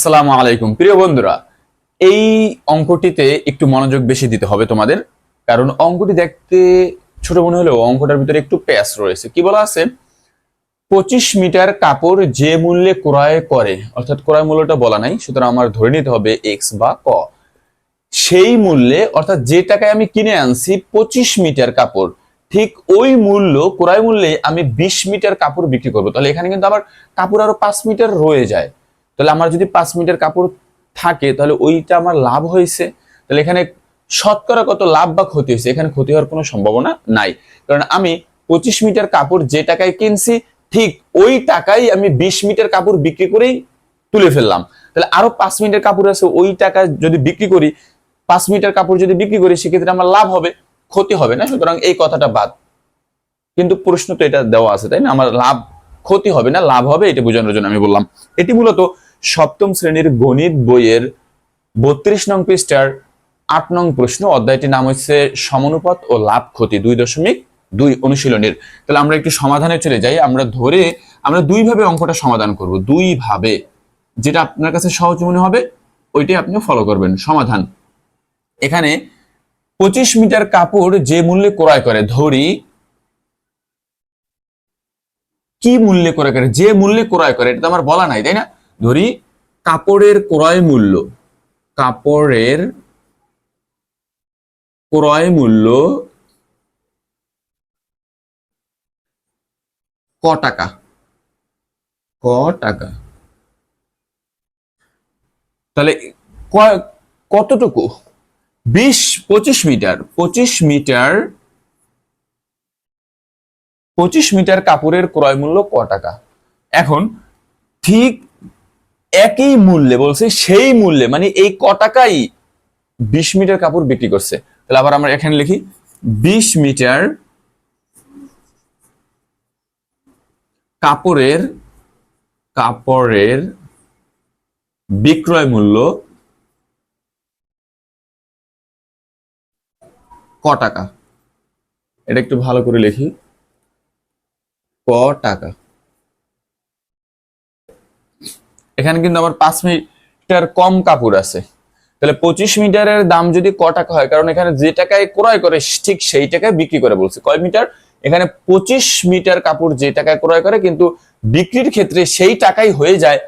আসসালামু আলাইকুম। প্রিয় বন্ধুরা, এই অঙ্কটিতে একটু মনোযোগ বেশি দিতে হবে তোমাদের, কারণ অঙ্কটি দেখতে ছোট মনে হলেও অঙ্কটার ভিতরে একটু প্যাস রয়েছে। কি বলা আছে? পঁচিশ মিটার কাপড় যে মূল্যে ক্রয় করে, অর্থাৎ ক্রয় মূল্যটা বলা নাই, সুতরাং আমার ধরে নিতে হবে এক্স বা ক। সেই মূল্যে, অর্থাৎ যে টাকায় আমি কিনে আনছি পঁচিশ মিটার কাপড়, ঠিক ওই মূল্য, ক্রয় মূল্যে আমি বিশ মিটার কাপড় বিক্রি করব। তাহলে এখানে কিন্তু আমার কাপড় আরও পাঁচ মিটার রয়ে যায়। তাহলে আমার যদি পাঁচ মিটার কাপড় থাকে, তাহলে ওইটা আমার লাভ হয়েছে। তাহলে এখানে শতকরা কত লাভ বা ক্ষতি হয়েছে, এখানে ক্ষতি হওয়ার কোনো সম্ভাবনা নাই। কারণ আমি পঁচিশ মিটার কাপড় যে টাকায় কিনছি, ঠিক ওই টাকাই আমি বিশ মিটার কাপড় বিক্রি করেই তুলে ফেললাম। তাহলে আরও পাঁচ মিটার কাপড় আছে, ওই টাকা যদি বিক্রি করি, পাঁচ মিটার কাপড় যদি বিক্রি করি, সেক্ষেত্রে আমার লাভ হবে, ক্ষতি হবে না। সুতরাং এই কথাটা বাদ। কিন্তু প্রশ্ন তো এটা দেওয়া আছে, তাই না? আমার লাভ ক্ষতি হবে না, লাভ হবে, এটা বোঝানোর জন্য আমি বললাম। এটি মূলত সপ্তম শ্রেণির গণিত বইয়ের বত্রিশ নং পৃষ্ঠার আট নং প্রশ্ন। অধ্যায়টির নাম হচ্ছে সমানুপাত ও লাভ ক্ষতি দুই দশমিক দুই অনুশীলনের। তাহলে আমরা একটু সমাধানে চলে যাই। আমরা ধরে আমরা দুই ভাবে অঙ্কটা সমাধান করব। দুই ভাবে যেটা আপনার কাছে সহজ মনে হবে, ওইটাই আপনি ফলো করবেন। সমাধান। এখানে পঁচিশ মিটার কাপড় যে মূল্যে ক্রয় করে, ধরি কি মূল্যে ক্রয় করে, যে মূল্যে ক্রয় করে, এটা তো আমার বলা নাই, তাই না? ধরি কাপড়ের ক্রয় মূল্য কাপড়ের ক্রয় মূল্য ক টাকা। ক টাকা। তাহলে কতটুকু? বিশ পঁচিশ মিটার পঁচিশ মিটার পঁচিশ মিটার কাপড়ের ক্রয় মূল্য ক টাকা। এখন ঠিক একই মূল্যে, বলছে সেই মূল্যে মানে এই ক টাকাই বিশ মিটার কাপড় বিক্রি করছে। তাহলে আবার আমরা এখানে লিখি, বিশ মিটার কাপড়ের কাপড়ের বিক্রয় মূল্য ক টাকা। এটা একটু ভালো করে লিখি। ক টাকা। এখানে কিন্তু আমার পাঁচ মিটার কম কাপড় আছে। তাহলে পঁচিশ মিটারের দাম যদি ক টাকা হয়, কারণ এখানে যে টাকায় ক্রয় করে, ঠিক সেই টাকায় বিক্রি করে বলছে। কয় মিটার? এখানে পঁচিশ মিটার কাপড় যে টাকায় ক্রয় করে, কিন্তু বিক্রির ক্ষেত্রে সেই টাকাই হয়ে যায়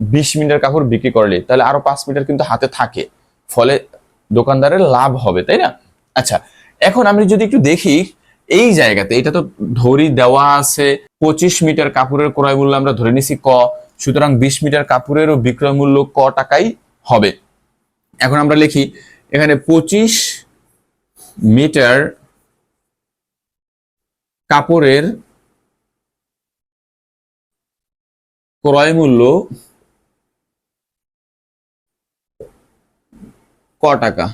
বিশ মিটার কাপড় বিক্রি করলে। তাহলে আরও পাঁচ মিটার কিন্তু হাতে থাকে। ফলে দোকানদারের লাভ হবে, তাই না? আচ্ছা এখন আমি যদি একটু দেখি, এই জায়গাতে, এটা তো ধরি দেওয়া আছে, পঁচিশ মিটার কাপড়ের ক্রয় মূল্য আমরা ধরে নিছি ক। সুতরাং বিশ মিটার কাপড়েরও বিক্রয় মূল্য ক টাকাই হবে। এখন আমরা লিখি, এখানে পঁচিশ মিটার কাপড়ের ক্রয় মূল্য ক টাকা।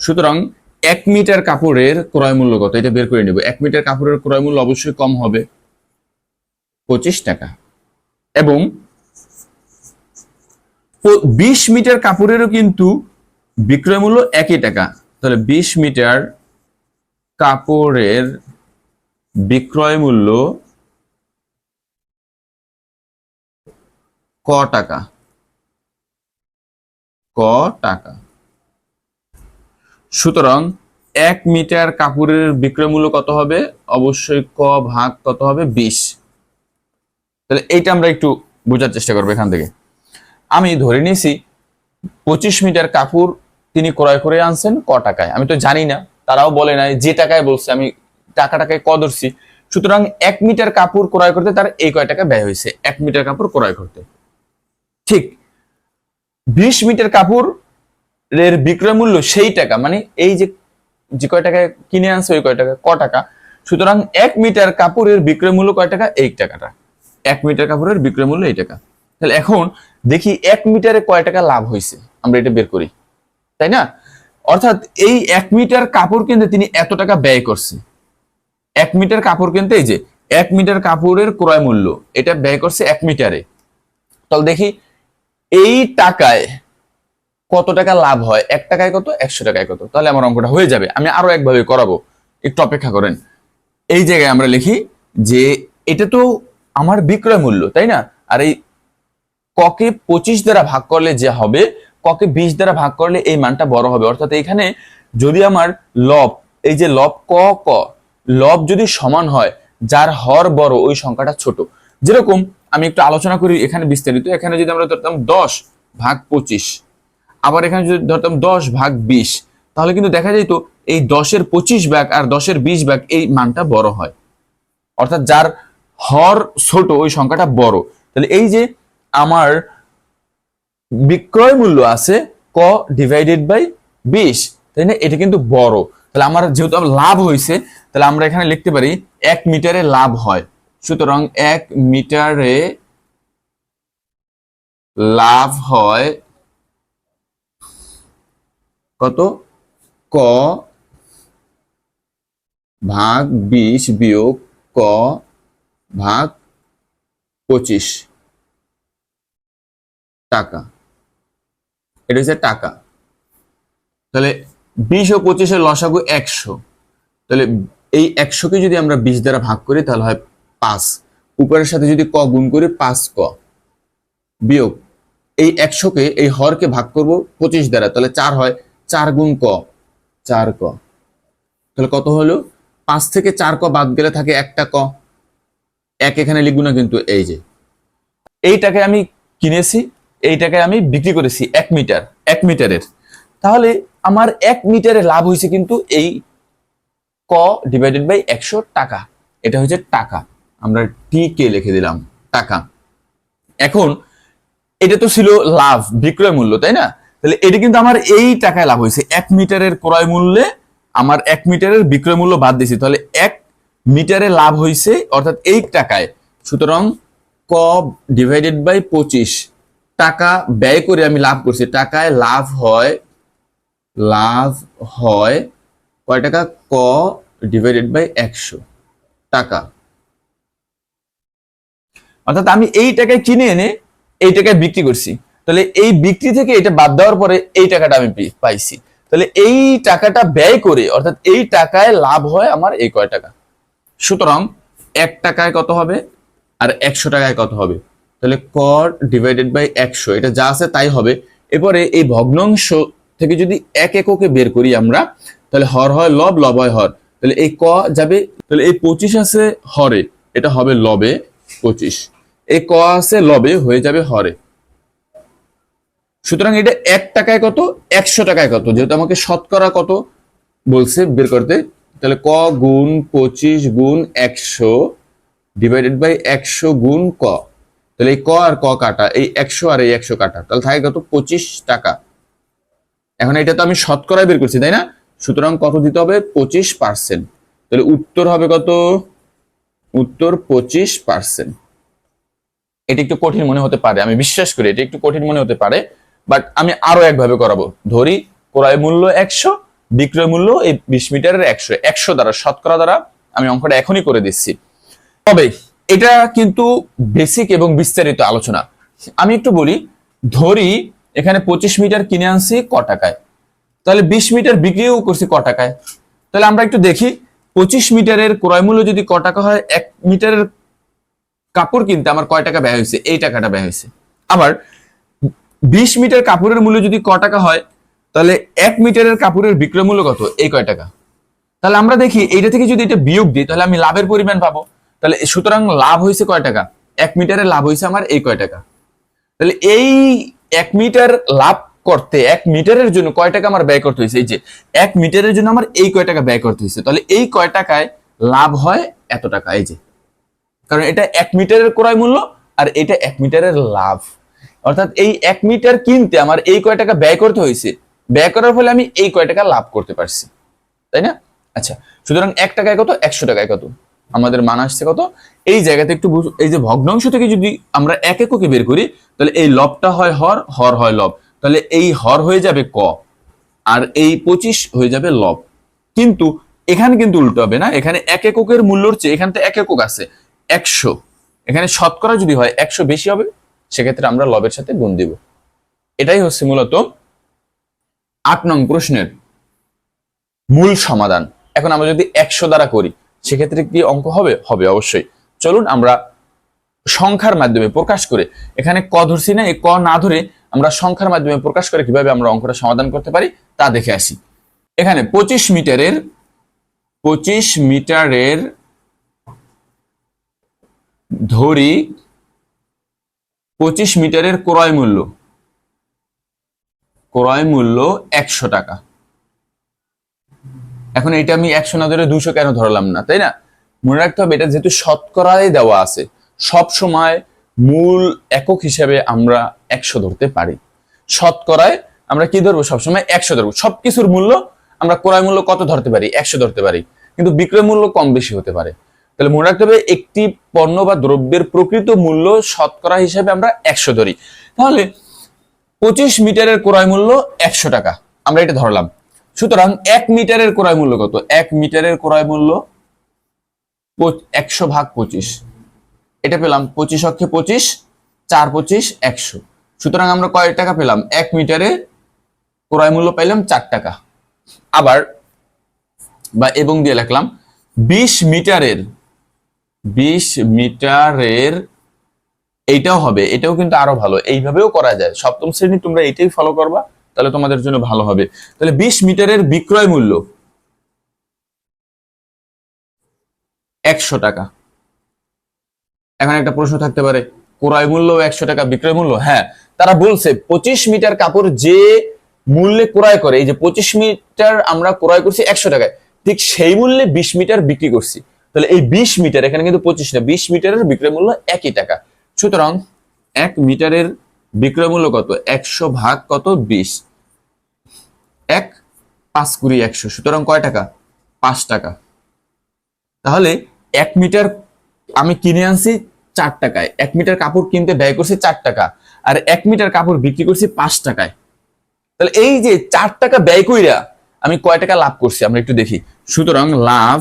সুতরাং এক মিটার কাপড়ের ক্রয় মূল্য কত? এটা বের করে নেব। এক মিটার কাপড়ের ক্রয় মূল্য অবশ্যই কম হবে। পঁচিশ টাকা। এবং বিশ মিটার কাপড়েরও কিন্তু বিক্রয় মূল্য একই টাকা। তাহলে বিশ মিটার কাপড়ের বিক্রয় মূল্য ক টাকা। ক টাকা। সুতরাং এক মিটার কাপড়ের বিক্রয় মূল্য কত হবে? অবশ্যই ক ভাগ কত হবে? বিশ। তাহলে এইটা আমরা একটু বোঝার চেষ্টা করব এখান থেকে। আমি ধরে নিয়েছি, পঁচিশ মিটার কাপড় তিনি ক্রয় করে আনছেন ক টাকায়। আমি তো জানি না, তারাও বলে নাই, যে টাকায় বলছে, আমি টাকা টাকায় ক ধরছি সুতরাং এক মিটার কাপড় ক্রয় করতে তার এই কয় টাকা ব্যয় হয়েছে, এক মিটার কাপড় ক্রয় করতে। ঠিক, বিশ মিটার কাপড় এর বিক্রয় মূল্য সেই টাকা মানে এই যে যে কয় টাকায় কিনে আনছে ওই কয় টাকা, ক টাকা। সুতরাং এক মিটার কাপড়ের বিক্রয় মূল্য কয় টাকা, এই টাকাটা। এক মিটার কাপড়ের বিক্রয় মূল্য এই টাকা। তাহলে এখন দেখি এক মিটারে কয় টাকা লাভ হয়েছে? আমরা এটা বের করি। তাই না? অর্থাৎ এই এক মিটার কাপড় কিনতে তিনি এত টাকা ব্যয় করছে। এক মিটার কাপড় কিনতে এই যে এক মিটার কাপড়ের ক্রয় মূল্য, এটা ব্যয় করছে এক মিটারে। তাহলে দেখি এই টাকায় কত টাকা লাভ হয়? এক টাকায় কত? একশো টাকায় কত? তাহলে আমার অঙ্কটা হয়ে যাবে। আমি আরও একভাবে করাবো। একটু অপেক্ষা করেন। এই জায়গায় আমরা লিখি যে এটা তো আমার বিক্রয় মূল্য, তাই না? আর এই ককে পঁচিশ দ্বারা ভাগ করলে যে হবে, ককে বিশ দ্বারা ভাগ করলে এই মানটা বড় হবে। অর্থাৎ এখানে যদি আমার লব, এই যে লব ক ক, লব যদি সমান হয়, যার হর বড়, ওই সংখ্যাটা ছোট। যেরকম আমি একটু আলোচনা করি এখানে বিস্তারিত। এখানে যদি আমরা ধরতাম দশ ভাগ পঁচিশ, আবার এখানে যদি ধরতাম দশ ভাগ বিশ, তাহলে কিন্তু দেখা যেত এই দশের পঁচিশ ভাগ আর দশের বিশ ভাগ এই মানটা বড় হয়। অর্থাৎ যার হর ছোট, ওই সংখ্যাটা বড়। তাহলে এই যে আমার বিক্রয় মূল্য আছে ক ডিভাইডেড বাই বিশ, তাই না? এটা কিন্তু বড়। তাহলে আমার যেহেতু লাভ হয়েছে, তাহলে আমরা এখানে লিখতে পারি এক মিটারে লাভ হয়। সুতরাং এক মিটারে লাভ হয় কত? ক ভাগ বিশ বিয়োগ ক ভাগ পঁচিশ টাকা। এটা হচ্ছে টাকা। তাহলে বিশ ও পঁচিশের লসাগু একশো। তাহলে এই একশোকে যদি আমরা বিশ দ্বারা ভাগ করি, তাহলে হয় পাঁচ। উপরের সাথে যদি ক গুণ করি, পাঁচ ক বিয়োগ। এই একশোকে, এই হরকে ভাগ করব পঁচিশ দ্বারা। তাহলে চার হয় চার গুণ ক, চার ক। তাহলে কত হলো? পাঁচ থেকে চার ক বাদ গেলে থাকে একটা ক। এক এখানে লিখব না কিন্তু এই যে। এইটাকে আমি কিনেছি, এইটাকে আমি বিক্রি করেছি এক মিটার, এক মিটারের। তাহলে আমার এক মিটারে লাভ হয়েছে কিন্তু এই ক ডিভাইডেড বাই একশো টাকা। এটা হচ্ছে টাকা। আমরা টি কে লিখে দিলাম, টাকা। এখন এটা তো ছিল লাভ, বিক্রয় মূল্য, তাই না? তাহলে এটা কিন্তু আমার এই টাকায় লাভ হয়েছে। এক মিটারের ক্রয় মূল্যে আমার এক মিটারের বিক্রয় মূল্য বাদ দিয়েছি। তাহলে এক মিটারে লাভ হয়েছে অর্থাৎ এই টাকায়। সুতরাং ক ডিভাইডেড বাই পঁচিশ, টাকা ব্যয় করে আমি লাভ করছি। টাকায় লাভ হয় লাভ হয়, কয় টাকা? ক ডিভাইডেড বাই একশো টাকা। অর্থাৎ আমি এই টাকায় কিনে এনে এই টাকায় বিক্রি করছি। তাহলে এই বিক্রি থেকে এটা বাদ দেওয়ার পরে এই টাকাটা আমি পাইছি। তাহলে এই টাকাটা ব্যয় করে, অর্থাৎ এই টাকায় লাভ হয় আমার এই কয় টাকা। সুতরাং এক টাকায় কত হবে? আর একশো টাকায় কত হবে? তাহলে কর ডিভাইডেড বাই একশো, এটা যা আছে তাই হবে। এরপরে এই ভগ্নাংশ থেকে যদি এক এককে বের করি আমরা, তাহলে হর হয় লব লব হয় হর। তাহলে এই ক যাবে, তাহলে এই পঁচিশ আছে হরে, এটা হবে লবে পঁচিশ। এই ক আছে লবে, হয়ে যাবে হরে। সুতরাং এটা এক টাকায় কত? একশো টাকায় কত? যেহেতু আমাকে শতকরা কত বলছে বের করতে তাহলে ক গুণ পঁচিশ গুণ একশো ডিভাইডেড বাই একশো গুণ ক। তাহলে এই ক আর ক কাটা, এই একশো আর এই একশো কাটা, তাহলে থাকে কত? পঁচিশ টাকা। এখন এটা তো আমি শতকরায় বের করছি, তাই না? সুতরাং কত দিতে হবে? পঁচিশ পার্সেন্ট তাহলে উত্তর হবে কত? উত্তর পঁচিশ পার্সেন্ট এটি একটু কঠিন মনে হতে পারে, আমি বিশ্বাস করি এটি একটু কঠিন মনে হতে পারে বাট আমি আরও একভাবে করাবো। ধরি, ক্রয় মূল্য একশো বিক্রয় মূল্য এই বিশ মিটারের একশো একশো দ্বারা, শতকরা দ্বারা আমি অঙ্কটা এখনই করে দিচ্ছি। তবে এটা কিন্তু বেসিক এবং বিস্তারিত আলোচনা। আমি একটু বলি, ধরি এখানে পঁচিশ মিটার কিনে আনছি ক টাকায়। তাহলে বিশ মিটার বিক্রিও করছি ক টাকায়। তাহলে আমরা একটু দেখি, পঁচিশ মিটারের ক্রয় মূল্য যদি ক টাকা হয়, এক মিটারের কাপড় কিনতে আমার কয় টাকা ব্যয় হয়েছে? এই টাকাটা ব্যয় হয়েছে। আবার, বিশ মিটার কাপড়ের মূল্য যদি ক টাকা হয় তাহলে এক মিটারের কাপড়ের বিক্রয় মূল্য কত? এই কয় টাকা। তাহলে আমরা দেখি, এইটা থেকে যদি এটা বিয়োগ দিই, তাহলে আমি লাভের পরিমাণ পাবো। তাহলে সুতরাং লাভ হয়েছে কয় টাকা? এক মিটারের লাভ হয়েছে আমার এই কয় টাকা। তাহলে এই এক মিটার লাভ করতে, এক মিটারের জন্য কয় টাকা আমার ব্যয় করতে হয়েছে? এই যে, এক মিটারের জন্য আমার এই কয় টাকা ব্যয় করতে হয়েছে। তাহলে এই কয় টাকায় লাভ হয় এত টাকা, এই যে। কারণ এটা এক মিটারের ক্রয় মূল্য আর এটা এক মিটারের লাভ। অর্থাৎ এই এক মিটার কিনতে আমার এই কয় টাকা ব্যয় করতে হয়েছে ব্যয় করার ফলে আমি এই কয় টাকা লাভ করতে পারছি, তাই না? আচ্ছা সুতরাং এক টাকায় কত? একশো টাকায় কত? আমাদের মান আসছে কত? এই জায়গাতে একটু এই যে ভগ্নাংশ থেকে যদি আমরা এক এককে বের করি, তাহলে এই লবটা হয় হর হর হয় লব। তাহলে এই হর হয়ে যাবে ক, আর এই পঁচিশ হয়ে যাবে লব। কিন্তু এখানে কিন্তু উল্টো হবে না। এখানে এক এককের মূল্যর চেয়ে এখানে তো এক একক আছে। একশো। এখানে শতকরা যদি হয়, একশো বেশি হবে, সেক্ষেত্রে আমরা লবের সাথে গুণ দিব। এটাই হচ্ছে মূলত আট নং প্রশ্নের মূল সমাধান। এখন আমরা যদি একশো দ্বারা করি, সেক্ষেত্রে কি অঙ্ক হবে? হবে অবশ্যই। চলুন আমরা সংখ্যার মাধ্যমে প্রকাশ করে, এখানে ক ধরছি না, এই ক না ধরে আমরা সংখ্যার মাধ্যমে প্রকাশ করে কীভাবে আমরা অঙ্কটা সমাধান করতে পারি, তা দেখে আসি। এখানে পঁচিশ মিটারের পঁচিশ মিটারের ধরি পঁচিশ মিটারের ক্রয় মূল্য। ক্রয় মূল্য একশো টাকা। এখন এটা আমি একশো না ধরে দুশো কেন ধরলাম না, তাই না? মনে রাখতে হবে এটা যেহেতু শতকরায় দেওয়া আছে, সব সময় মূল একক হিসেবে আমরা একশো ধরতে পারি। শতকরায় আমরা কি ধরবো? সবসময় একশো ধরবো। সবকিছুর মূল্য আমরা ক্রয় মূল্য কত ধরতে পারি? একশো ধরতে পারি। কিন্তু বিক্রয় মূল্য কম বেশি হতে পারে। তাহলে মনে রাখতে হবে একটি পণ্য বা দ্রব্যের প্রকৃত মূল্য শতকরা হিসেবে আমরা একশো ধরি। তাহলে পঁচিশ মিটারের ক্রয় মূল্য একশো টাকা। আমরা এটা ধরলাম। সুতরাং এক মিটারের ক্রয় মূল্য কত? এক মিটারের ক্রয় মূল্য একশো ভাগ পঁচিশ। এটা পেলাম পঁচিশ অক্ষে পঁচিশ, চার পঁচিশ, একশো। সুতরাং আমরা কয় টাকা পেলাম? এক মিটারে ক্রয় মূল্য পাইলাম চার টাকা। আবার বা এবং দিয়ে লিখলাম, বিশ মিটারের বিশ মিটারের এইটাও হবে, এটাও কিন্তু আরও ভালো। এইভাবেও করা যায়। সপ্তম শ্রেণি তোমরা এটাই ফলো করবা, তাহলে তোমাদের জন্য ভালো হবে। তাহলে বিশ মিটারের বিক্রয় মূল্য একশো টাকা। এখন একটা প্রশ্ন থাকতে পারে, ক্রয় মূল্য একশো টাকা বিক্রয় মূল্য? হ্যাঁ তারা বলছে পঁচিশ মিটার কাপড় যে মূল্যে ক্রয় করে, এই যে পঁচিশ মিটার আমরা ক্রয় করছি একশো টাকায়, ঠিক সেই মূল্যে বিশ মিটার বিক্রি করছি। তাহলে এই বিশ মিটার, এখানে কিন্তু পঁচিশ না, বিশ মিটারের বিক্রয় মূল্য একই টাকা। সুতরাং এক মিটারের বিক্রয় মূল্য কত? একশো ভাগ কত? বিশ। এক পাঁচ কুড়ি একশো। সুতরাং কয় টাকা? পাঁচ টাকা। তাহলে এক মিটার আমি কিনে আনছি চার টাকায়। এক মিটার কাপড় কিনতে ব্যয় করছি চার টাকা। আর এক মিটার কাপড় বিক্রি করছি পাঁচ টাকায়। তাহলে এই যে চার টাকা ব্যয় কইরা আমি কয় টাকা লাভ করছি? আমরা একটু দেখি। সুতরাং লাভ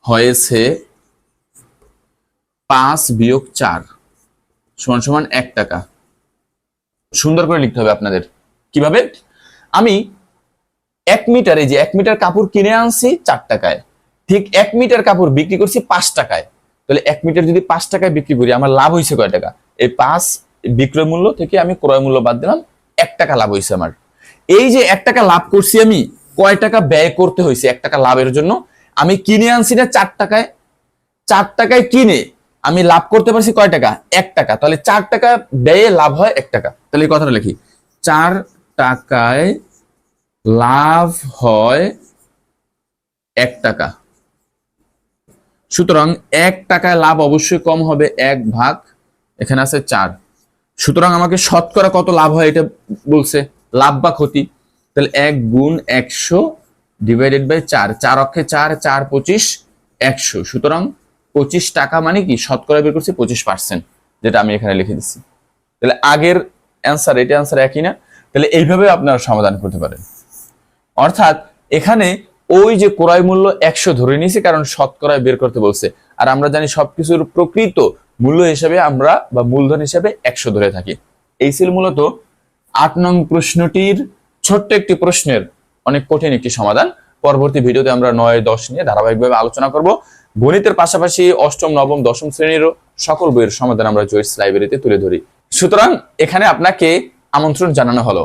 হয়েছে পাঁচ বিয়োগ চার সমান সমান এক টাকা। সুন্দর করে লিখতে হবে আপনাদের। কীভাবে? আমি এক মিটারে যে এক মিটার কাপড় কিনে আনছি চার টাকায়, ঠিক এক মিটার কাপড় বিক্রি করছি পাঁচ টাকায়। তাহলে এক মিটার যদি পাঁচ টাকায় বিক্রি করি, আমার লাভ হয়েছে কয় টাকা? এই পাঁচ বিক্রয় মূল্য থেকে আমি ক্রয় মূল্য বাদ দিলাম, এক টাকা লাভ হয়েছে আমার। এই যে এক টাকা লাভ করছি আমি, কয় টাকা ব্যয় করতে হয়েছে এক টাকা লাভের জন্য, আমি কিনে আনছি না চার টাকায়। চার টাকায় কিনে আমি লাভ করতে পারছি কয় টাকা? এক টাকা। তাহলে চার টাকা ব্যয়ে লাভ হয় এক টাকা। তাহলে এই কথাটা লিখি। চার টাকায় লাভ হয় এক টাকা। সুতরাং এক টাকায় লাভ অবশ্যই কম হবে এক ভাগ। এখানে আছে চার। সুতরাং আমাকে শতকরা কত লাভ হয় এটা বলছে, লাভ বা ক্ষতি। তাহলে এক গুণ একশো ডিভাইডেড বাই চার। চার অক্ষে চার চার পঁচিশ, একশো। সুতরাং পঁচিশ টাকা মানে কি? শতকরা বের করছি পঁচিশ পার্সেন্ট যেটা আমি এখানে লিখে দিচ্ছি তাহলে আগের অ্যান্সার এটা অ্যান্সার একই না? তাহলে এইভাবে আপনারা সমাধান করতে পারেন। অর্থাৎ এখানে ওই যে ক্রয় মূল্য একশো ধরে নিয়েছি, কারণ শতকরায় বের করতে বলছে। আর আমরা জানি সবকিছুর প্রকৃত মূল্য হিসেবে আমরা বা মূলধন হিসেবে একশো ধরে থাকি। এই ছিল মূলত আট নং প্রশ্নটির ছোট্ট একটি প্রশ্নের অনেক কঠিন একটি সমাধান। পরবর্তী ভিডিওতে আমরা নয় দশ নিয়ে ধারাবাহিকভাবে আলোচনা করব। গণিতের পাশাপাশি অষ্টম, নবম, দশম শ্রেণীরও সকল বইয়ের সমাধান আমরা জয়েস লাইব্রেরিতে তুলে ধরি। সুতরাং এখানে আপনাকে আমন্ত্রণ জানানো হলো।